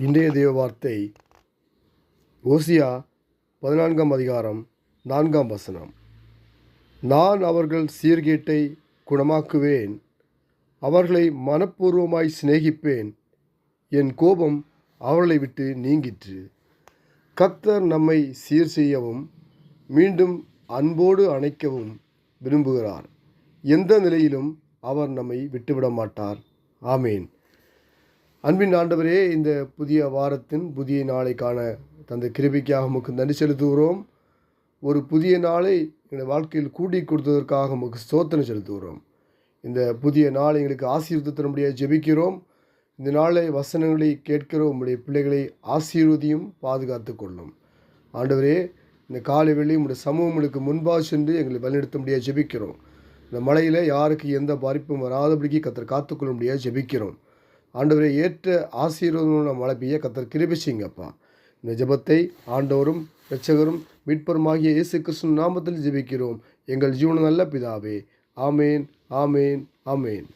இன்றைய தேவ வார்த்தை ஓசியா பதினான்காம் அதிகாரம் நான்காம் வசனம். நான் அவர்கள் சீர்கேட்டை குணமாக்குவேன் அவர்களை மனப்பூர்வமாய் சிநேகிப்பேன். என் கோபம் அவர்களை விட்டு நீங்கிற்று. கத்தர் நம்மை சீர் செய்யவும் மீண்டும் அன்போடு அணைக்கவும் விரும்புகிறார். எந்த நிலையிலும் அவர் நம்மை விட்டுவிட மாட்டார் ஆமேன். அன்பின் ஆண்டவரே இந்த புதிய வாரத்தின் புதிய நாளைக்கான தந்த கிருபிக்காக உமக்கு நன்றி செலுத்துகிறோம். ஒரு புதிய நாளை எங்கள் வாழ்க்கையில் கூட்டி கொடுத்ததற்காக உமக்கு சோத்தனை செலுத்துகிறோம். இந்த புதிய நாளை எங்களுக்கு ஆசீர்வதித்தினுடைய ஜெபிக்கிறோம். இந்த நாளை வசனங்களை கேட்கிற உங்களுடைய பிள்ளைகளை ஆசீர்வதியும் பாதுகாத்து கொள்ளும். ஆண்டவரே இந்த காலை வெளி உங்களுடைய சமூகங்களுக்கு முன்பாக சென்று எங்களை வழிநடத்த முடியாது ஜெபிக்கிறோம். இந்த மழையில் யாருக்கு எந்த பாதிப்பும் வராதபடிக்கு கத்தர் காத்துக்கொள்ள முடியாது ஜெபிக்கிறோம். ஆண்டவரை ஏற்ற ஆசீர்வாதம் மழை பெய்ய கத்தர் கிருபி செய்யுங்கப்பா. இந்த ஜபத்தை ஆண்டவரும் இரட்சகரும் மீட்பருமாகிய இயேசு கிறிஸ்துவின் நாமத்தில் ஜெபிக்கிறோம். எங்கள் ஜீவன நல்ல பிதாவே. ஆமேன் ஆமேன் ஆமேன்.